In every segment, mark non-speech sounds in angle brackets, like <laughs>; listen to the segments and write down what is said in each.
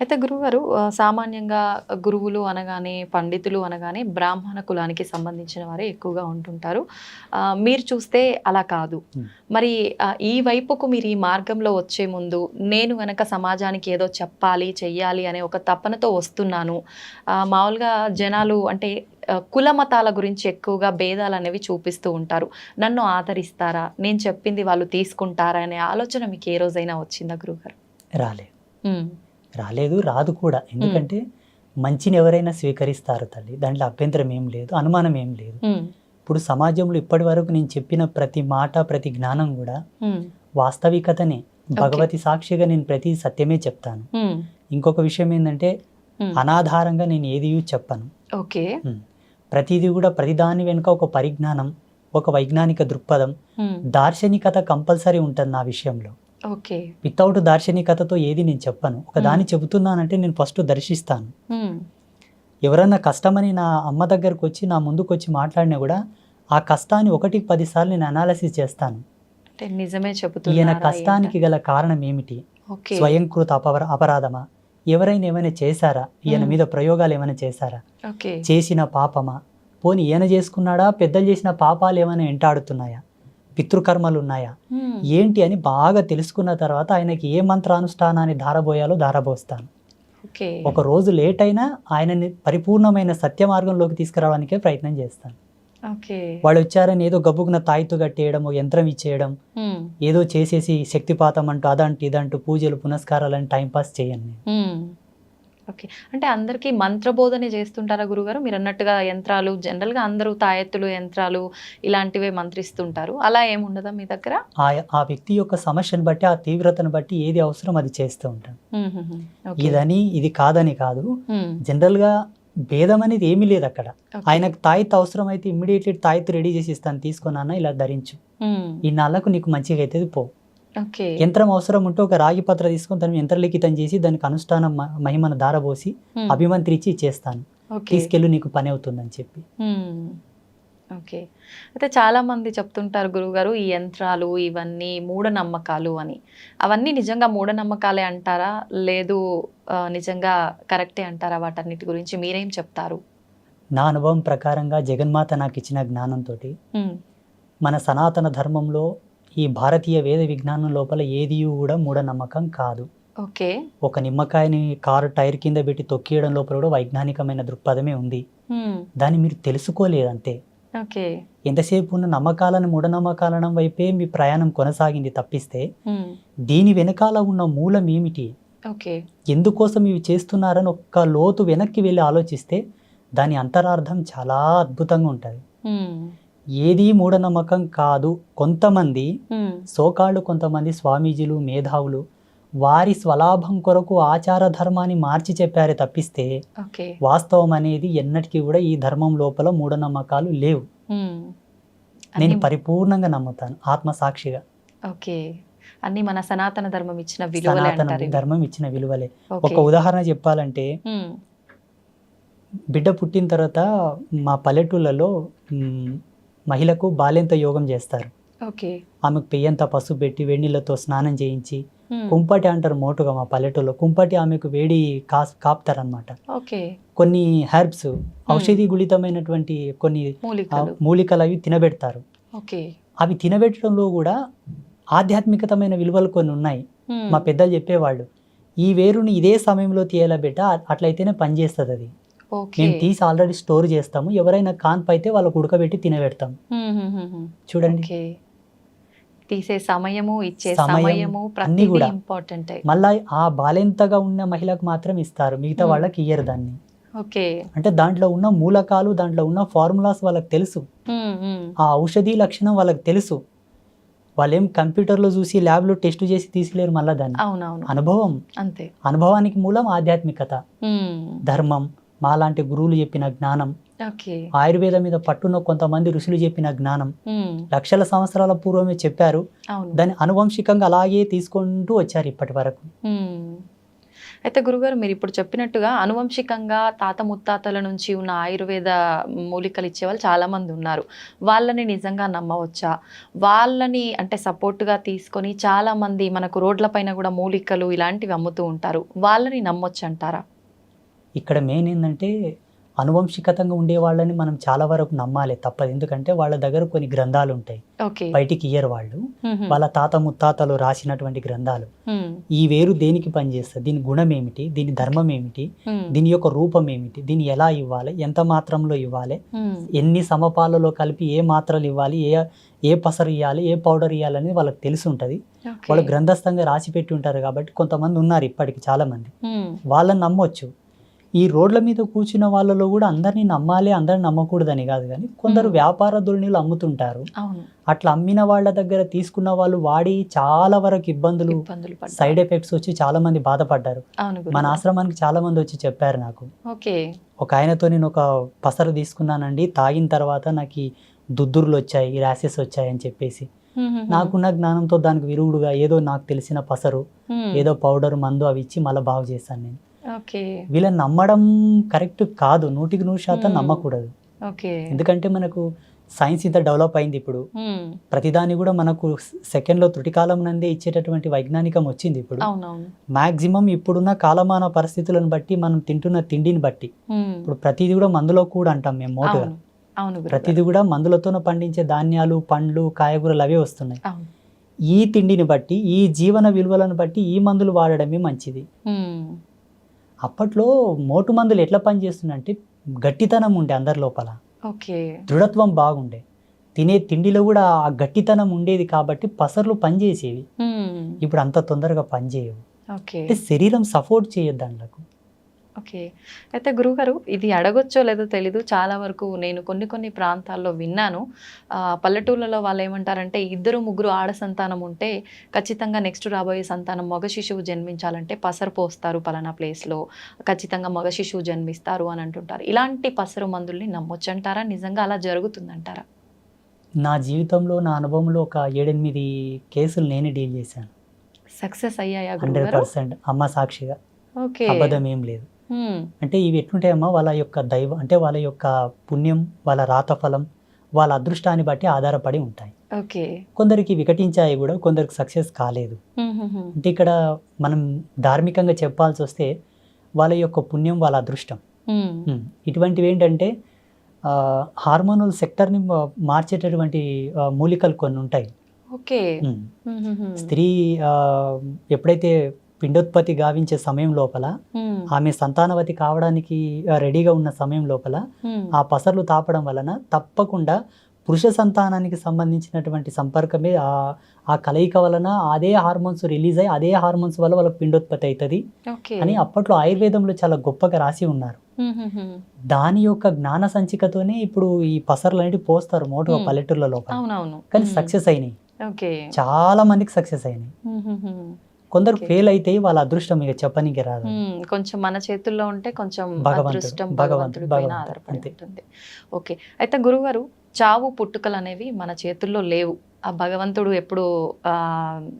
అయితే గురువుగారు ఆ, సామాన్యంగా గురువులు అనగానే పండితులు అనగానే బ్రాహ్మణ కులానికి సంబంధించిన వారే ఎక్కువగా ఉంటుంటారు. మీరు చూస్తే అలా కాదు. మరి ఈ వైపుకు మీరు ఈ మార్గంలో వచ్చే ముందు నేను గనక సమాజానికి ఏదో చెప్పాలి చెయ్యాలి అనే ఒక తపనతో వస్తున్నాను. మామూలుగా జనాలు అంటే కుల మతాల గురించి ఎక్కువగా భేదాలు అనేవి చూపిస్తూ ఉంటారు. నన్ను ఆదరిస్తారా? నేను చెప్పింది వాళ్ళు తీసుకుంటారా? అనే ఆలోచన మీకు ఏ రోజైనా వచ్చిందా గురువుగారు? రాలేదు. Hmm. రాలేదు రాదు కూడా. ఎందుకంటే మంచిని ఎవరైనా స్వీకరిస్తారు తల్లి. దాంట్లో అభ్యంతరం ఏం లేదు అనుమానం ఏం లేదు. ఇప్పుడు సమాజంలో ఇప్పటి వరకు నేను చెప్పిన ప్రతి మాట ప్రతి జ్ఞానం కూడా. వాస్తవికతనే. భగవతి సాక్షిగా నేను ప్రతి సత్యమే చెప్తాను. ఇంకొక విషయం ఏంటంటే. అనాధారంగా నేను ఏది చెప్పను. ఓకే. ప్రతిదీ కూడా ప్రతిదాని వెనుక ఒక పరిజ్ఞానం ఒక వైజ్ఞానిక దృక్పథం. దార్శనికత కంపల్సరీ ఉంటుంది నా విషయంలో. ఓకే. వితౌట్ దార్శనికతతో ఏది నేను చెప్పను. ఒక దాన్ని చెబుతున్నానంటే నేను ఫస్ట్ దర్శిస్తాను. Hmm. ఎవరన్నా కష్టమని నా అమ్మ దగ్గరకు వచ్చి నా ముందుకు వచ్చి మాట్లాడినా కూడా ఆ కష్టాన్ని ఒకటికి పదిసార్లు నేను అనాలసిస్ చేస్తాను. అంటే నిజమే ఈయన కష్టానికి గల కారణం ఏమిటి? స్వయంకృత అపర అపరాధమా? ఎవరైనా ఏమైనా చేశారా? ఈయన Hmm. మీద ప్రయోగాలు ఏమైనా చేశారా? చేసిన పాపమా? పోని ఈయన చేసుకున్నాడా? పెద్దలు చేసిన పాపాలు ఏమైనా వెంటాడుతున్నాయా? పితృకర్మలు ఉన్నాయా. ఏంటి అని బాగా తెలుసుకున్న తర్వాత ఆయనకి ఏ మంత్రానుష్ఠానాన్ని ధారబోయాలో ధారబోస్తాను ఒక రోజు లేట్ అయినా ఆయనని పరిపూర్ణమైన సత్య మార్గంలోకి తీసుకురావడానికే ప్రయత్నం చేస్తాను వాళ్ళు వచ్చారని ఏదో గబ్బుకున్న తాయితు కట్టేయడం యంత్రం ఇచ్చేయడం. ఏదో చేసేసి శక్తిపాతం అంటూ అదంటూ ఇదంటూ పూజలు పునస్కారాలని టైంపాస్ Hmm. ఓకే. అంటే అందరికీ మంత్రబోధనే చేస్తుంటారా గురుగారు? మీరు అన్నట్టుగా యంత్రాలు జనరల్గా అందరూ తాయెత్తులు యంత్రాలు ఇలాంటివే మంత్రిస్తుంటారు. అలా ఏముండదా మీ దగ్గర? ఆ ఆ వ్యక్తి యొక్క సమస్యను బట్టి ఆ తీవ్రతను బట్టి ఏది అవసరం అది చేస్తూ ఉంటాను. ఇదని ఇది కాదని కాదు. జనరల్గా భేదం అనేది ఏమీ లేదు అక్కడ. ఆయనకు తాయిత్ అవసరం అయితే ఇమ్మీడియట్లీ తాయిత్ రెడీ చేసి ఇస్తాను తీసుకున్నాను ఇలా ధరించు. ఈ నాళ్ళకు నీకు మంచిగా అవుతుంది పో. యంత్రం అవసరం ఉంటే ఒక రాగి పత్ర తీసుకొని దాన్ని యంత్రలిఖితం చేసి దానికి అనుష్ఠానం మహిమను దారబోసి. అభిమంత్రించి ఇచ్చేస్తాను. ఓకే. తీసుకెళ్ళి నీకు పని అవుతుందని చెప్పి. ఓకే. అయితే చాలా మంది చెప్తుంటారు గురువుగారు ఈ యంత్రాలు ఇవన్నీ మూఢనమ్మకాలు అని. అవన్నీ నిజంగా మూఢనమ్మకాలే అంటారా? లేదు నిజంగా కరెక్టే అంటారా? వాటన్నిటి గురించి మీరేం చెప్తారు? నా అనుభవం ప్రకారంగా జగన్మాత నాకు ఇచ్చిన జ్ఞానంతో. మన సనాతన ధర్మంలో ఈ భారతీయ వేద విజ్ఞానం లోపల ఏది కూడా మూఢనమ్మకం కాదు. ఓకే. ఒక నిమ్మకాయని కారు టైర్ కింద పెట్టి తొక్కియడం లోపల కూడా వైజ్ఞానికమైన దృక్పథమే ఉంది. దాన్ని మీరు తెలుసుకోలేదంతే. ఓకే. ఎంతసేపు ఉన్న నమ్మకాలను మూఢనమ్మకాలను వైపే మీ ప్రయాణం కొనసాగింది తప్పిస్తే. దీని వెనకాల ఉన్న మూలం ఏమిటి? ఓకే. ఎందుకోసం ఇవి చేస్తున్నారని ఒక్క లోతు వెనక్కి వెళ్ళి ఆలోచిస్తే దాని అంతరార్థం చాలా అద్భుతంగా ఉంటుంది. ఏది మూఢనమ్మకం కాదు కొంతమంది. సోకాళ్ళు కొంతమంది స్వామీజీలు మేధావులు వారి స్వలాభం కొరకు ఆచార ధర్మాన్ని మార్చి చెప్పారే తప్పిస్తే వాస్తవం అనేది ఎన్నటికీ కూడా ఈ ధర్మం లోపల మూఢనమ్మకాలు లేవు. నేను పరిపూర్ణంగా నమ్ముతాను ఆత్మసాక్షిగా ఓకే అన్ని మన సనాతన ధర్మం ఇచ్చిన సనాతన. ధర్మం ఇచ్చిన విలువలే ఒక ఉదాహరణ చెప్పాలంటే. బిడ్డ పుట్టిన తర్వాత మా పల్లెటూళ్ళలో మహిళకు బాల్యంత యోగం చేస్తారు. ఓకే. ఆమెకు పెయ్యంత పసుపు పెట్టి వేడినీళ్ళతో స్నానం చేయించి. కుంపటి అంటారు మోటుగా మా పల్లెటూళ్ళలో కుంపటి ఆమెకు వేడి కాస్ కాపుతారనమాట కొన్ని హెర్బ్స్ ఔషధి గుళితమైనటువంటి కొన్ని మూలికలు. అవి తినబెడతారు. అవి తినబెట్టడంలో కూడా ఆధ్యాత్మికతమైన విలువలు కొన్ని ఉన్నాయి. మా పెద్దలు చెప్పేవాళ్ళు ఈ వేరుని ఇదే సమయంలో తీయాల బిడ్డ? అట్లయితేనే పనిచేస్తుంది అది. మేము తీసి ఆల్రెడీ స్టోర్ చేస్తాము. ఎవరైనా కాన్పు అయితే వాళ్ళకు ఉడకబెట్టి తినబెడతాం. చూడండి. తీసే సమయము ఇచ్చే సమయం, సమయము అన్నీ కూడా. ఇంపార్టెంట్ మళ్ళా ఆ బాలెంతగా ఉన్న మహిళకు మాత్రం ఇస్తారు. మిగతా Hmm. వాళ్ళకి ఇయ్యరు దాన్ని. ఓకే. అంటే దాంట్లో ఉన్న మూలకాలు దాంట్లో ఉన్న ఫార్ములాస్ వాళ్ళకి తెలుసు. మ్మ్, మ్మ్. ఆ ఔషధి లక్షణం వాళ్ళకి తెలుసు. వాళ్ళేం కంప్యూటర్లో చూసి ల్యాబ్లో టెస్ట్ చేసి తీసిలేరు మళ్ళా దాన్ని. అనుభవం. అంతే. అనుభవానికి మూలం ఆధ్యాత్మికత. ధర్మం. మాలాంటి గురువులు చెప్పిన జ్ఞానం. ఓకే ఆయుర్వేదం మీద పట్టున్న కొంతమంది ఋషులు చెప్పిన జ్ఞానం. మ్మ్. లక్షల సంవత్సరాల పూర్వమే చెప్పారు. దాన్ని అనువంశికంగా అలాగే తీసుకుంటూ వచ్చారు ఇప్పటి వరకు. మ్మ్. అయితే గురుగారు మీరు ఇప్పుడు చెప్పినట్టుగా అనువంశికంగా తాత ముత్తాతల నుంచి ఉన్న ఆయుర్వేద మూలికలు ఇచ్చే వాళ్ళు చాలా మంది ఉన్నారు. వాళ్ళని నిజంగా నమ్మవచ్చా? వాళ్ళని అంటే సపోర్ట్గా తీసుకొని చాలా మంది మనకు రోడ్ల పైన కూడా మూలికలు ఇలాంటివి అమ్ముతూ ఉంటారు. వాళ్ళని నమ్మొచ్చు అంటారా ఇక్కడ మెయిన్ ఏంటంటే అనువంశికతంగా ఉండే వాళ్ళని మనం చాలా వరకు నమ్మాలి తప్పదు. ఎందుకంటే వాళ్ళ దగ్గర కొన్ని గ్రంథాలు ఉంటాయి. బయటికి ఇయ్యరు వాళ్ళు. వాళ్ళ తాత ముత్తాతలు రాసినటువంటి గ్రంథాలు. ఈ వేరు దేనికి పనిచేస్తుంది? దీని గుణం ఏమిటి? దీని ధర్మం ఏమిటి? దీని యొక్క రూపం ఏమిటి? దీన్ని ఎలా ఇవ్వాలి? ఎంత మాత్రంలో ఇవ్వాలి? ఎన్ని సమపాలలో కలిపి ఏ మాత్రలు ఇవ్వాలి? ఏ ఏ పసరు ఇవ్వాలి ఏ పౌడర్ ఇవ్వాలని వాళ్ళకి తెలిసి ఉంటుంది. వాళ్ళు గ్రంథస్థంగా రాసి పెట్టి ఉంటారు కాబట్టి కొంతమంది ఉన్నారు ఇప్పటికి చాలా మంది వాళ్ళని నమ్మొచ్చు. ఈ రోడ్ల మీద కూర్చున్న వాళ్ళలో కూడా అందరినీ నమ్మాలి అందరిని నమ్మకూడదని కాదు కానీ కొందరు. వ్యాపార ధోరణిలు అమ్ముతుంటారు. అట్లా అమ్మిన వాళ్ళ దగ్గర తీసుకున్న వాళ్ళు వాడి చాలా వరకు ఇబ్బందులు. సైడ్ ఎఫెక్ట్స్ వచ్చి చాలా మంది బాధపడ్డారు. మన. ఆశ్రమానికి చాలా మంది వచ్చి చెప్పారు నాకు. ఒక ఆయనతో నేను ఒక పసరు తీసుకున్నానండి తాగిన తర్వాత నాకు ఈ దుద్దుర్లు వచ్చాయి ర్యాసెస్ వచ్చాయి అని చెప్పేసి. నాకున్న జ్ఞానంతో దానికి విరుగుడుగా ఏదో నాకు తెలిసిన పసరు ఏదో పౌడర్ మందు అవి ఇచ్చి మళ్ళీ బాగు చేశాను నేను. వీళ్ళని నమ్మడం కరెక్ట్ కాదు. నూటికి నూరు శాతం. నమ్మకూడదు. ఎందుకంటే మనకు సైన్స్ ఇంత డెవలప్ అయింది ఇప్పుడు. ప్రతిదాని కూడా మనకు సెకండ్లో త్రుటి కాలం నందే ఇచ్చేటటువంటి వైజ్ఞానికం వచ్చింది ఇప్పుడు. మాక్సిమం ఇప్పుడున్న కాలమాన పరిస్థితులను బట్టి మనం తింటున్న తిండిని బట్టి. ఇప్పుడు ప్రతిదీ కూడా మందులో కూడా అంటాం మేము మోటుగా. ప్రతిదీ కూడా మందులతోనే పండించే ధాన్యాలు పండ్లు కాయగూరలు అవే వస్తున్నాయి. ఈ తిండిని బట్టి ఈ జీవన విలువలను బట్టి ఈ మందులు వాడడమే మంచిది. అప్పట్లో మోటు మందులు ఎట్లా పనిచేస్తుందంటే గట్టితనం ఉండే అందరి లోపల. ఓకే. దృఢత్వం బాగుండే. తినే తిండిలో కూడా ఆ గట్టితనం ఉండేది కాబట్టి పసర్లు పనిచేసేవి. ఇప్పుడు అంత తొందరగా పనిచేయవు. అంటే శరీరం సపోర్ట్ చేయొద్దు దాంట్లకు. ఓకే. అయితే గురుగారు ఇది అడగొచ్చో లేదో తెలీదు. చాలా వరకు నేను కొన్ని కొన్ని ప్రాంతాల్లో విన్నాను. పల్లెటూళ్ళలో వాళ్ళు ఏమంటారంటే ఇద్దరు ముగ్గురు ఆడ సంతానం ఉంటే ఖచ్చితంగా నెక్స్ట్ రాబోయే సంతానం మగ శిశువు జన్మించాలంటే పసరు పోస్తారు పలానా ప్లేస్లో. ఖచ్చితంగా మగ శిశువు జన్మిస్తారు అని అంటుంటారు. ఇలాంటి పసరు మందుల్ని నమ్మొచ్చంటారా? నిజంగా అలా జరుగుతుందంటారా? నా జీవితంలో నా అనుభవంలో ఒక ఏడెనిమిది కేసులు నేనే డీల్ చేశాను. సక్సెస్ అయ్యాయా హండ్రెడ్ పర్సెంట్. అమ్మ సాక్షిగా. ఓకే. అబద్ధం ఏం లేదు. అంటే ఇవి ఎట్లుంటాయమ్మా? వాళ్ళ యొక్క దైవం అంటే వాళ్ళ యొక్క పుణ్యం వాళ్ళ రాతఫలం వాళ్ళ అదృష్టాన్ని బట్టి ఆధారపడి ఉంటాయి. ఓకే. కొందరికి వికటించాయి కూడా కొందరికి సక్సెస్ కాలేదు. అంటే ఇక్కడ మనం ధార్మికంగా చెప్పాల్సి వస్తే వాళ్ళ యొక్క పుణ్యం వాళ్ళ అదృష్టం. ఇటువంటివి ఏంటంటే హార్మోనల్ సెక్టర్ని మార్చేటటువంటి మూలికలు కొన్ని ఉంటాయి. ఓకే. స్త్రీ ఎప్పుడైతే పిండోత్పత్తి గావించే సమయం లోపల ఆమె సంతానవతి కావడానికి రెడీగా ఉన్న సమయం లోపల. ఆ పసర్లు తాపడం వలన తప్పకుండా పురుష సంతానానికి సంబంధించినటువంటి సంపర్కమే ఆ ఆ కలయిక వలన అదే హార్మోన్స్ రిలీజ్ అయ్యి అదే హార్మోన్స్ వల్ల వాళ్ళకి పిండోత్పత్తి అవుతుంది అని అప్పట్లో ఆయుర్వేదంలో చాలా గొప్పగా రాసి ఉన్నారు. దాని యొక్క జ్ఞాన సంచికతోనే ఇప్పుడు ఈ పసర్లు అనేవి పోస్తారు మోటుగా. పల్లెటూర్ల లోపల కానీ. సక్సెస్ అయినాయి చాలా మందికి సక్సెస్ అయినాయి. కొందరు. ఫెయిల్ అయితే వాళ్ళ అదృష్టం ఇక చెప్పనీకి రాదు కొంచెం మన చేతుల్లో ఉంటే కొంచెం అదృష్టం భగవంతుడు, పైన ఆధారపడి. ఉంటుంది ఓకే అయితే గురుగారు చావు పుట్టుకలు అనేవి మన చేతుల్లో లేవు ఆ భగవంతుడు ఎప్పుడు ఆ,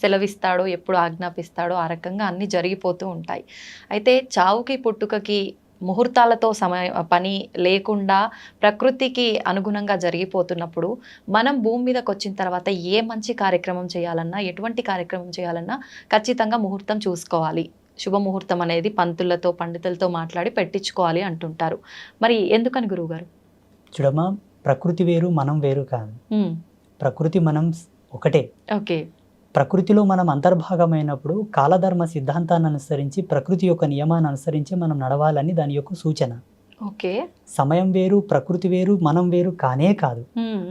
సెలవిస్తాడో ఎప్పుడు ఆజ్ఞాపిస్తాడో ఆ రకంగా అన్ని జరిగిపోతూ ఉంటాయి అయితే చావుకి పుట్టుకకి ముహూర్తాలతో సమయ పని లేకుండా ప్రకృతికి అనుగుణంగా జరిగిపోతున్నప్పుడు మనం భూమి మీదకి వచ్చిన తర్వాత ఏ మంచి కార్యక్రమం చేయాలన్నా ఎటువంటి కార్యక్రమం చేయాలన్నా ఖచ్చితంగా ముహూర్తం చూసుకోవాలి. శుభముహూర్తం అనేది పంతులతో పండితులతో మాట్లాడి పెట్టించుకోవాలి అంటుంటారు. మరి ఎందుకని గురువుగారు? చూడమ్మా ప్రకృతి వేరు మనం వేరు కాదు. ప్రకృతి మనం ఒకటే. ఓకే. ప్రకృతిలో మనం అంతర్భాగమైనప్పుడు కాలధర్మ సిద్ధాంతాన్ని అనుసరించి ప్రకృతి యొక్క నియమాన్ని అనుసరించి మనం నడవాలని దాని యొక్క సూచన. ఓకే. సమయం వేరు ప్రకృతి వేరు మనం వేరు కానే కాదు.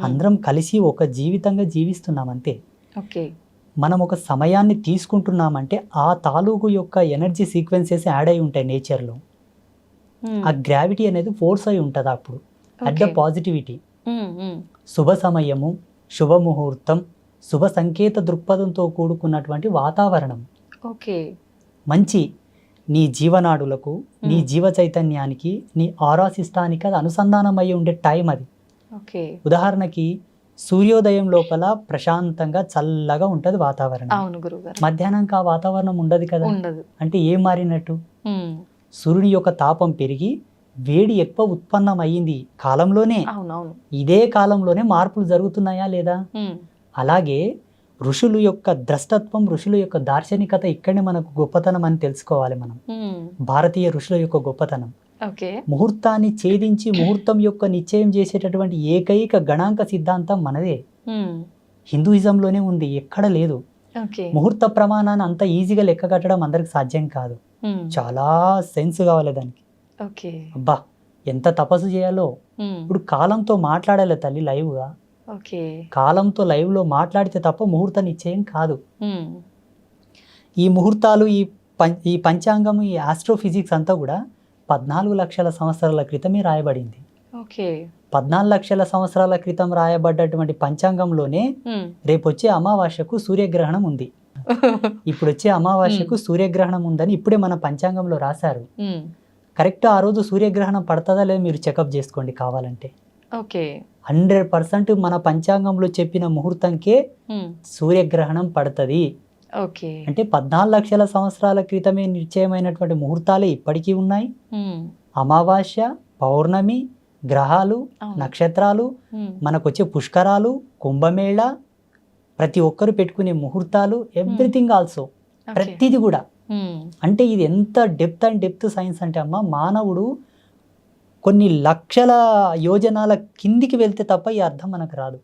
అందరం కలిసి ఒక జీవితంగా జీవిస్తున్నాం అంతే. ఓకే. మనం ఒక సమయాన్ని తీసుకుంటున్నామంటే ఆ తాలూకు యొక్క ఎనర్జీ సీక్వెన్సెస్ యాడ్ అయి ఉంటాయి నేచర్లో. ఆ గ్రావిటీ అనేది ఫోర్స్ అయి ఉంటుంది అప్పుడు. At the. పాజిటివిటీ. శుభ సమయము శుభముహూర్తం శుభ సంకేత దృక్పథంతో కూడుకున్నటువంటి వాతావరణం. ఓకే. మంచి నీ జీవనాడులకు నీ. జీవ చైతన్యానికి నీ ఆరా సిస్టానికి అది అనుసంధానం అయి ఉండే టైం అది. ఓకే. ఉదాహరణకి సూర్యోదయం లోపల ప్రశాంతంగా చల్లగా ఉంటుంది వాతావరణం. అవును గురుగారు. మధ్యాహ్నంకి ఆ వాతావరణం ఉండదు కదా? ఉండదు. అంటే ఏం మారినట్టు. సూర్యుని యొక్క తాపం పెరిగి వేడి ఎక్కువ ఉత్పన్నం అయ్యింది కాలంలోనే. అవునవును. ఇదే కాలంలోనే మార్పులు జరుగుతున్నాయా లేదా. అలాగే ఋషులు యొక్క ద్రష్టత్వం ఋషుల యొక్క దార్శనికత ఇక్కడనే మనకు గొప్పతనం అని తెలుసుకోవాలి మనం. భారతీయ ఋషుల యొక్క గొప్పతనం. ముహూర్తాన్ని ఛేదించి ముహూర్తం యొక్క నిశ్చయం చేసేటటువంటి ఏకైక గణాంక సిద్ధాంతం మనదే. హిందూయిజంలోనే ఉంది ఎక్కడ లేదు. ముహూర్త ప్రమాణాన్ని అంత ఈజీగా లెక్క కట్టడం అందరికి సాధ్యం కాదు. చాలా సెన్స్ కావాలి దానికి. అబ్బా ఎంత తపస్సు చేయాలో. ఇప్పుడు కాలంతో మాట్లాడాలి తల్లి లైవ్గా. కాలంతో లైవ్లో మాట్లాడితే తప్ప ముహూర్త నిశ్చయం కాదు. ఈ ముహూర్తాలు ఈ ఈ పంచాంగం ఈ ఆస్ట్రోఫిజిక్స్ అంతా కూడా పద్నాలుగు లక్షల సంవత్సరాల క్రితమే రాయబడింది. ఓకే. పద్నాలుగు లక్షల సంవత్సరాల క్రితం రాయబడ్డటువంటి పంచాంగంలోనే. రేపు వచ్చే అమావాస్యకు సూర్యగ్రహణం ఉంది. <laughs> ఇప్పుడు వచ్చే అమావాస్యకు సూర్యగ్రహణం ఉందని ఇప్పుడే మన పంచాంగంలో రాశారు. కరెక్ట్ ఆ రోజు సూర్యగ్రహణం పడుతుందా లేదా మీరు చెకప్ చేసుకోండి కావాలంటే. ఓకే హండ్రెడ్ పర్సెంట్ మన పంచాంగంలో చెప్పిన ముహూర్తంకే. సూర్యగ్రహణం పడుతుంది ఓకే అంటే పద్నాలుగు లక్షల సంవత్సరాల క్రితమే నిశ్చయమైనటువంటి ముహూర్తాలే ఇప్పటికీ ఉన్నాయి. అమావాస్య పౌర్ణమి గ్రహాలు. నక్షత్రాలు. మనకు వచ్చే పుష్కరాలు కుంభమేళ ప్రతి ఒక్కరు పెట్టుకునే ముహూర్తాలు ఎవ్రీథింగ్ ఆల్సో. ప్రతిది కూడా. అంటే ఇది ఎంత డెప్త్ అండ్ డెప్త్ సైన్స్ అంటే అమ్మ మానవుడు కొన్ని లక్షల యోజనాల కిందికి వెళ్తే తప్ప ఈ అర్థం మనకు రాదు.